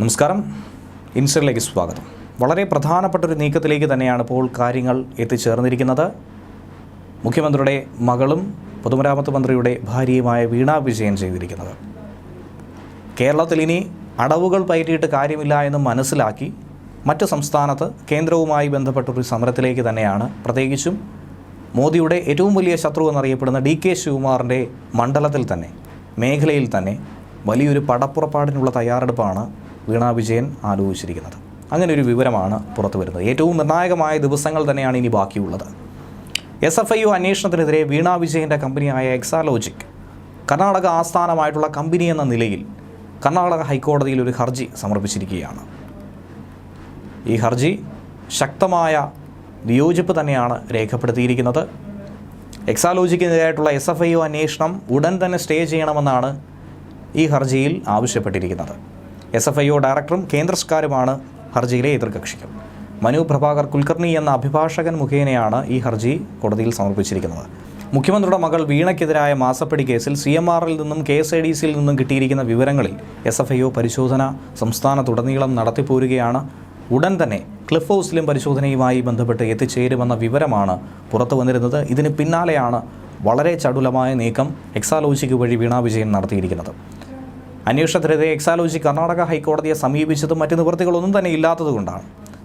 നമസ്കാരം. ഇൻസറിലേക്ക് സ്വാഗതം. വളരെ പ്രധാനപ്പെട്ട ഒരു നീക്കത്തിലേക്ക് തന്നെയാണ് ഇപ്പോൾ കാര്യങ്ങൾ എത്തിച്ചേർന്നിരിക്കുന്നത്. മുഖ്യമന്ത്രിയുടെ മകളും പൊതുമരാമത്ത് മന്ത്രിയുടെ ഭാര്യയുമായ വീണ വിജയൻ ചെയ്തിരിക്കുന്നത്. കേരളത്തിൽ ഇനി അടവുകൾ പയറ്റിയിട്ട് കാര്യമില്ല എന്ന് മനസ്സിലാക്കി മറ്റ് സംസ്ഥാനത്ത് കേന്ദ്രവുമായി ബന്ധപ്പെട്ടൊരു സമരത്തിലേക്ക് തന്നെയാണ്. പ്രത്യേകിച്ചും മോദിയുടെ ഏറ്റവും വലിയ ശത്രു എന്നറിയപ്പെടുന്ന ഡി കെ ശിവകുമാറിന്റെ മണ്ഡലത്തിൽ തന്നെ മേഖലയിൽ തന്നെ വലിയൊരു പടപ്പുറപ്പാടിനുള്ള തയ്യാറെടുപ്പാണ് വീണ വിജയൻ ആലോചിച്ചിരിക്കുന്നത്. അങ്ങനെ ഒരു വിവരമാണ് പുറത്തു വരുന്നത്. ഏറ്റവും നിർണായകമായ ദിവസങ്ങൾ തന്നെയാണ് ഇനി ബാക്കിയുള്ളത്. എസ് എഫ് ഐ യു അന്വേഷണത്തിനെതിരെ വീണ വിജയന്റെ കമ്പനിയായ എക്സാലോജിക് കർണാടക ആസ്ഥാനമായിട്ടുള്ള കമ്പനി എന്ന നിലയിൽ കർണാടക ഹൈക്കോടതിയിൽ ഒരു ഹർജി സമർപ്പിച്ചിരിക്കുകയാണ്. ഈ ഹർജി ശക്തമായ വിയോജിപ്പ് തന്നെയാണ് രേഖപ്പെടുത്തിയിരിക്കുന്നത്. എക്സാലോജിക്കെതിരായിട്ടുള്ള എസ് എഫ് ഐ ഒ അന്വേഷണം ഉടൻ തന്നെ സ്റ്റേ ചെയ്യണമെന്നാണ് ഈ ഹർജിയിൽ ആവശ്യപ്പെട്ടിരിക്കുന്നത്. എസ് എഫ് ഐ ഒ ഡയറക്ടറും കേന്ദ്ര സർക്കാരുമാണ് ഹർജിയിലെ എതിർകക്ഷികൾ മനു പ്രഭാകർ കുൽക്കർണി എന്ന അഭിഭാഷകൻ മുഖേനയാണ് ഈ ഹർജി കോടതിയിൽ സമർപ്പിച്ചിരിക്കുന്നത്. മുഖ്യമന്ത്രിയുടെ മകൾ വീണയ്ക്കെതിരായ മാസപ്പടി കേസിൽ സി എം ആറിൽ നിന്നും കെ എസ് ഐ ഡി സിയിൽ നിന്നും കിട്ടിയിരിക്കുന്ന വിവരങ്ങളിൽ എസ് എഫ് ഐ ഒ പരിശോധന സംസ്ഥാനത്തുടനീളം നടത്തിപ്പോരുകയാണ്. ഉടൻ തന്നെ ക്ലിഫ് ഹൗസിലും പരിശോധനയുമായി ബന്ധപ്പെട്ട് എത്തിച്ചേരുമെന്ന വിവരമാണ് പുറത്തു വന്നിരുന്നത്. ഇതിന് പിന്നാലെയാണ് വളരെ ചടുലമായ നീക്കം എക്സാലോജിക്ക് വഴി വീണാ വിജയൻ നടത്തിയിരിക്കുന്നത്. അന്വേഷണത്തിനെതിരെ എക്സാലോജി കർണാടക ഹൈക്കോടതിയെ സമീപിച്ചതും മറ്റ് നിവൃത്തികളൊന്നും തന്നെ ഇല്ലാത്തതുകൊണ്ടാണ്.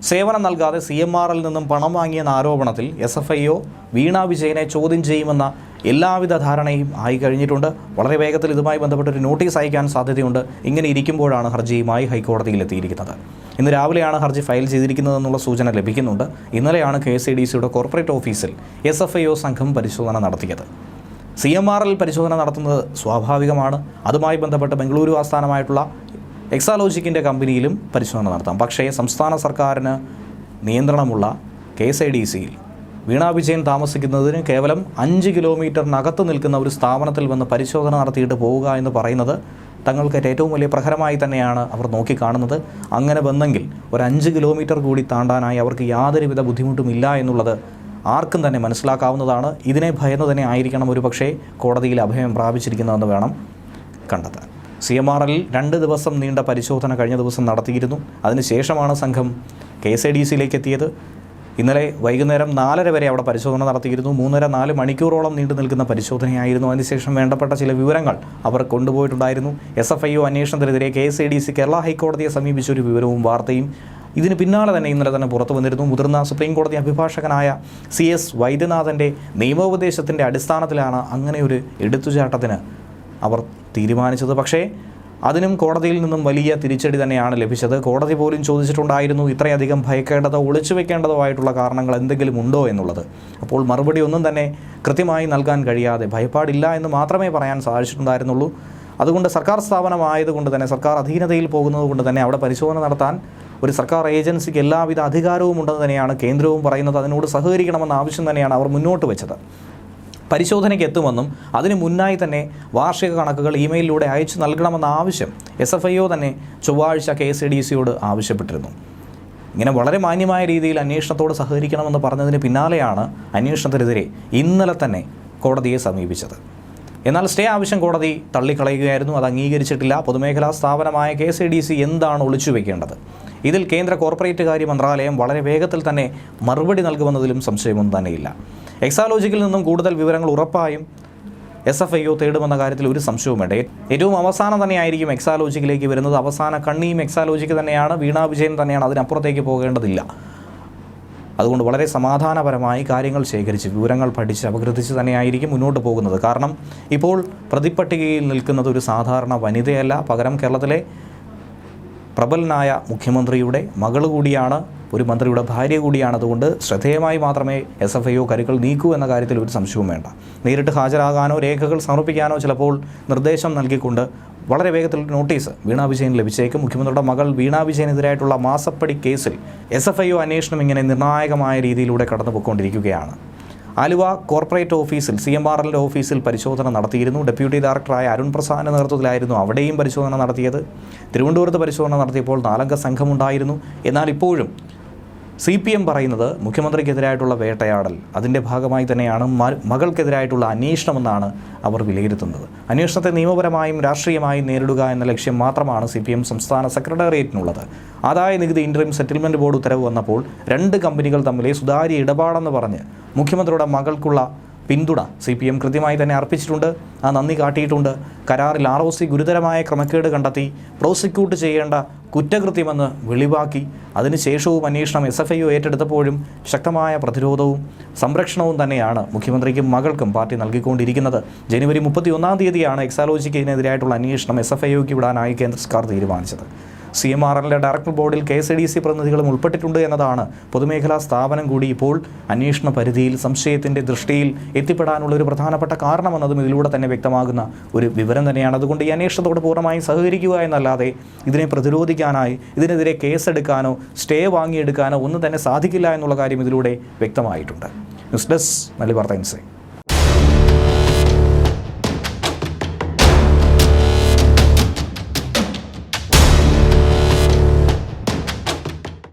സേവനം നൽകാതെ സി എം ആറിൽ നിന്നും പണം വാങ്ങിയെന്ന ആരോപണത്തിൽ S F I O Veena വിജയനെ ചോദ്യം ചെയ്യുമെന്ന എല്ലാവിധ ധാരണയും ആയി കഴിഞ്ഞിട്ടുണ്ട്. വളരെ വേഗത്തിൽ ഇതുമായി ബന്ധപ്പെട്ട ഒരു നോട്ടീസ് അയക്കാൻ സാധ്യതയുണ്ട്. ഇങ്ങനെ ഇരിക്കുമ്പോഴാണ് ഹർജിയുമായി ഹൈക്കോടതിയിൽ എത്തിയിരിക്കുന്നത് ഇന്ന് രാവിലെയാണ് ഹർജി ഫയൽ ചെയ്തിരിക്കുന്നതെന്നുള്ള സൂചന ലഭിക്കുന്നുണ്ട്. ഇന്നലെയാണ് കെ എസ് ഇ ഡി സിയുടെ കോർപ്പറേറ്റ് ഓഫീസിൽ എസ് എഫ് ഐ ഒ സംഘം പരിശോധന നടത്തിയത്. സി എം ആർ എൽ പരിശോധന നടത്തുന്നത് സ്വാഭാവികമാണ്. അതുമായി ബന്ധപ്പെട്ട് ബംഗളൂരു ആസ്ഥാനമായിട്ടുള്ള എക്സാലോജിക്കിന്റെ കമ്പനിയിലും പരിശോധന നടത്താം. പക്ഷേ സംസ്ഥാന സർക്കാരിന് നിയന്ത്രണമുള്ള കെ എസ് ഐ ഡി സിയിൽ വീണാ വിജയൻ താമസിക്കുന്നതിന് കേവലം അഞ്ച് കിലോമീറ്ററിനകത്ത് നിൽക്കുന്ന ഒരു സ്ഥാപനത്തിൽ വന്ന് പരിശോധന നടത്തിയിട്ട് പോവുക എന്ന് പറയുന്നത് തങ്ങൾക്ക് ഏറ്റവും വലിയ പ്രഹരമായി തന്നെയാണ് അവർ നോക്കിക്കാണുന്നത്. അങ്ങനെ വന്നെങ്കിൽ ഒരു അഞ്ച് കിലോമീറ്റർ കൂടി താണ്ടാനായി അവർക്ക് യാതൊരുവിധ ബുദ്ധിമുട്ടുമില്ല എന്നുള്ളത് ആർക്കും തന്നെ മനസ്സിലാക്കാവുന്നതാണ്. ഇതിനെ ഭയന്ന് തന്നെ ആയിരിക്കണം ഒരു പക്ഷേ കോടതിയിൽ അഭയം പ്രാപിച്ചിരിക്കുന്നതെന്ന് വേണം കണ്ടെത്താൻ. സി എം ആർ എല്ലിൽ രണ്ട് ദിവസം നീണ്ട പരിശോധന കഴിഞ്ഞ ദിവസം നടത്തിയിരുന്നു. അതിനുശേഷമാണ് സംഘം കെ എസ് ഐ ഡി സിയിലേക്ക് എത്തിയത്. ഇന്നലെ വൈകുന്നേരം നാലര വരെ അവിടെ പരിശോധന നടത്തിയിരുന്നു. മൂന്നര നാല് മണിക്കൂറോളം നീണ്ടു നിൽക്കുന്ന പരിശോധനയായിരുന്നു. അതിനുശേഷം വേണ്ടപ്പെട്ട ചില വിവരങ്ങൾ അവർ കൊണ്ടുപോയിട്ടുണ്ടായിരുന്നു. S F I O അന്വേഷണത്തിനെതിരെ K S I D C Kerala ഹൈക്കോടതിയെ സമീപിച്ച ഒരു വിവരവും വാർത്തയും ഇതിന് പിന്നാലെ തന്നെ ഇന്നലെ തന്നെ പുറത്തു വന്നിരുന്നു. മുതിർന്ന സുപ്രീം കോടതി അഭിഭാഷകനായ സി എസ് വൈദ്യനാഥന്റെ നിയമോപദേശത്തിന്റെ അടിസ്ഥാനത്തിലാണ് അങ്ങനെ ഒരു എടുത്തുചാട്ടത്തിന് അവർ തീരുമാനിച്ചത്. പക്ഷേ അതിനും കോടതിയിൽ നിന്നും വലിയ തിരിച്ചടി തന്നെയാണ് ലഭിച്ചത്. കോടതി പോലും ചോദിച്ചിട്ടുണ്ടായിരുന്നു ഇത്രയധികം ഭയക്കേണ്ടതോ ഒളിച്ചു വെക്കേണ്ടതോ ആയിട്ടുള്ള കാരണങ്ങൾ എന്തെങ്കിലും ഉണ്ടോ എന്നുള്ളത്. അപ്പോൾ മറുപടി ഒന്നും തന്നെ കൃത്യമായി നൽകാൻ കഴിയാതെ ഭയപ്പാടില്ല എന്ന് മാത്രമേ പറയാൻ സാധിച്ചിട്ടുണ്ടായിരുന്നുള്ളൂ. അതുകൊണ്ട് സർക്കാർ സ്ഥാപനമായതുകൊണ്ട് തന്നെ സർക്കാർ അധീനതയിൽ പോകുന്നത് കൊണ്ട് തന്നെ അവിടെ പരിശോധന നടത്താൻ ഒരു സർക്കാർ ഏജൻസിക്ക് എല്ലാവിധ അധികാരവും ഉണ്ടെന്ന് തന്നെയാണ് കേന്ദ്രവും പറയുന്നത്. അതിനോട് സഹകരിക്കണമെന്ന ആവശ്യം തന്നെയാണ് അവർ മുന്നോട്ട് വെച്ചത്. പരിശോധനയ്ക്ക് എത്തുമെന്നും അതിനു മുന്നായി തന്നെ വാർഷിക കണക്കുകൾ ഇമെയിലിലൂടെ അയച്ചു നൽകണമെന്ന ആവശ്യം എസ് എഫ് ഐ ഒ തന്നെ ചൊവ്വാഴ്ച കെ എസ് ഡി സിയോട് ആവശ്യപ്പെട്ടിരുന്നു. ഇങ്ങനെ വളരെ മാന്യമായ രീതിയിൽ അന്വേഷണത്തോട് സഹകരിക്കണമെന്ന് പറഞ്ഞതിന് പിന്നാലെയാണ് അന്വേഷണത്തിനെതിരെ ഇന്നലെ തന്നെ കോടതിയെ സമീപിച്ചത്. എന്നാൽ സ്റ്റേ ആവശ്യം കോടതി തള്ളിക്കളയുകയായിരുന്നു. അത് അംഗീകരിച്ചിട്ടില്ല. പൊതുമേഖലാ സ്ഥാപനമായ കെ എസ് ഡി സി എന്താണ് ഒളിച്ചുവെക്കേണ്ടത് ഇതിൽ കേന്ദ്ര കോർപ്പറേറ്റ് കാര്യ മന്ത്രാലയം വളരെ വേഗത്തിൽ തന്നെ മറുപടി നൽകുമെന്നതിലും സംശയമൊന്നും തന്നെയില്ല. എക്സാലോജിക്കിൽ നിന്നും കൂടുതൽ വിവരങ്ങൾ ഉറപ്പായും എസ് എഫ് ഐ ഒ തേടുമെന്ന കാര്യത്തിൽ ഒരു സംശയവും വേണ്ട ഏറ്റവും അവസാനം തന്നെയായിരിക്കും എക്സാലോജിക്കിലേക്ക് വരുന്നത്. അവസാന കണ്ണിയും എക്സാലോജിക്ക് തന്നെയാണ്. വീണാ വിജയൻ തന്നെയാണ് അതിനപ്പുറത്തേക്ക് പോകേണ്ടതില്ല. അതുകൊണ്ട് വളരെ സമാധാനപരമായി കാര്യങ്ങൾ ശേഖരിച്ച് വിവരങ്ങൾ പഠിച്ച് അപഗ്രഥിച്ച് തന്നെയായിരിക്കും മുന്നോട്ട് പോകുന്നത്. കാരണം ഇപ്പോൾ പ്രതിപ്പട്ടികയിൽ നിൽക്കുന്നത് ഒരു സാധാരണ വനിതയല്ല. പകരം കേരളത്തിലെ പ്രബലനായ മുഖ്യമന്ത്രിയുടെ മകൾ കൂടിയാണ് ഒരു മന്ത്രിയുടെ ഭാര്യ കൂടിയാണ് അതുകൊണ്ട് ശ്രദ്ധേയമായി മാത്രമേ എസ് എഫ് ഐ കരുക്കൾ നീക്കൂ എന്ന കാര്യത്തിൽ ഒരു സംശയവും വേണ്ട. നേരിട്ട് ഹാജരാകാനോ രേഖകൾ സമർപ്പിക്കാനോ ചിലപ്പോൾ നിർദ്ദേശം നൽകിക്കൊണ്ട് വളരെ വേഗത്തിൽ നോട്ടീസ് വീണാ വിജയൻ ലഭിച്ചേക്കും. മുഖ്യമന്ത്രിയുടെ മകൾ വീണാ വിജയനെതിരായിട്ടുള്ള മാസപ്പടി കേസിൽ എസ് എഫ് ഐ അന്വേഷണം ഇങ്ങനെ നിർണായകമായ രീതിയിലൂടെ കടന്നു പോയിക്കൊണ്ടിരിക്കുകയാണ് ആലുവ കോർപ്പറേറ്റ് ഓഫീസിൽ സി എം ആർ എല്ലിന്റെ ഓഫീസിൽ പരിശോധന നടത്തിയിരുന്നു. ഡെപ്യൂട്ടി ഡയറക്ടറായ അരുൺ പ്രസാദിന്റെ നേതൃത്വത്തിലായിരുന്നു അവിടെയും പരിശോധന നടത്തിയത്. തിരുവനന്തപുരത്ത് പരിശോധന നടത്തിയപ്പോൾ നാലംഗ സംഘമുണ്ടായിരുന്നു. എന്നാൽ ഇപ്പോഴും സി പി എം പറയുന്നത് മുഖ്യമന്ത്രിക്കെതിരായിട്ടുള്ള വേട്ടയാടൽ. അതിന്റെ ഭാഗമായി തന്നെയാണ് മകൾക്കെതിരായിട്ടുള്ള അന്വേഷണമെന്നാണ് അവർ വിലയിരുത്തുന്നത്. അന്വേഷണത്തെ നിയമപരമായും രാഷ്ട്രീയമായും നേരിടുക എന്ന ലക്ഷ്യം മാത്രമാണ് സി പി എം സംസ്ഥാന സെക്രട്ടേറിയറ്റിനുള്ളത്. ആദായ നികുതി ഇൻട്രീം സെറ്റിൽമെന്റ് ബോർഡ് ഉത്തരവ് വന്നപ്പോൾ രണ്ട് കമ്പനികൾ തമ്മിലെ സുതാര്യ ഇടപാടെന്ന് പറഞ്ഞ് മുഖ്യമന്ത്രിയുടെ മകൾക്കുള്ള പിന്തുണ സി പി എം കൃത്യമായി തന്നെ അർപ്പിച്ചിട്ടുണ്ട്. ആ നന്ദി കാട്ടിയിട്ടുണ്ട്. കരാറിൽ ആർ ഒ സി ഗുരുതരമായ ക്രമക്കേട് കണ്ടെത്തി. പ്രോസിക്യൂട്ട് ചെയ്യേണ്ട കുറ്റകൃത്യമെന്ന് വെളിവാക്കി. അതിനുശേഷവും അന്വേഷണം എസ് എഫ് ഐ ഏറ്റെടുത്തപ്പോഴും ശക്തമായ പ്രതിരോധവും സംരക്ഷണവും തന്നെയാണ് മുഖ്യമന്ത്രിക്കും മകൾക്കും പാർട്ടി നൽകിക്കൊണ്ടിരിക്കുന്നത്. ജനുവരി മുപ്പത്തി ഒന്നാം തീയതിയാണ് എക്സാലോജിക്കെതിരായിട്ടുള്ള അന്വേഷണം എസ് എഫ് ഐക്ക് വിടാനായി കേന്ദ്ര സർക്കാർ തീരുമാനിച്ചത്. സി എം ആർ എല്ലിന്റെ ഡയറക്ടർ ബോർഡിൽ കെ എസ് ഡി സി പ്രതിനിധികളും ഉൾപ്പെട്ടിട്ടുണ്ട് എന്നതാണ് പൊതുമേഖലാ സ്ഥാപനം കൂടി ഇപ്പോൾ അന്വേഷണ പരിധിയിൽ സംശയത്തിന്റെ ദൃഷ്ടിയിൽ എത്തിപ്പെടാനുള്ള ഒരു പ്രധാനപ്പെട്ട കാരണമെന്നതും ഇതിലൂടെ തന്നെ വ്യക്തമാകുന്ന ഒരു വിവരം തന്നെയാണ്. അതുകൊണ്ട് ഈ അന്വേഷണത്തോട് പൂർണമായും സഹകരിക്കുക എന്നല്ലാതെ ഇതിനെ പ്രതിരോധിക്കാനായി ഇതിനെതിരെ കേസെടുക്കാനോ സ്റ്റേ വാങ്ങിയെടുക്കാനോ ഒന്നും തന്നെ സാധിക്കില്ല എന്നുള്ള കാര്യം ഇതിലൂടെ വ്യക്തമായിട്ടുണ്ട്. News desk Malabar Times.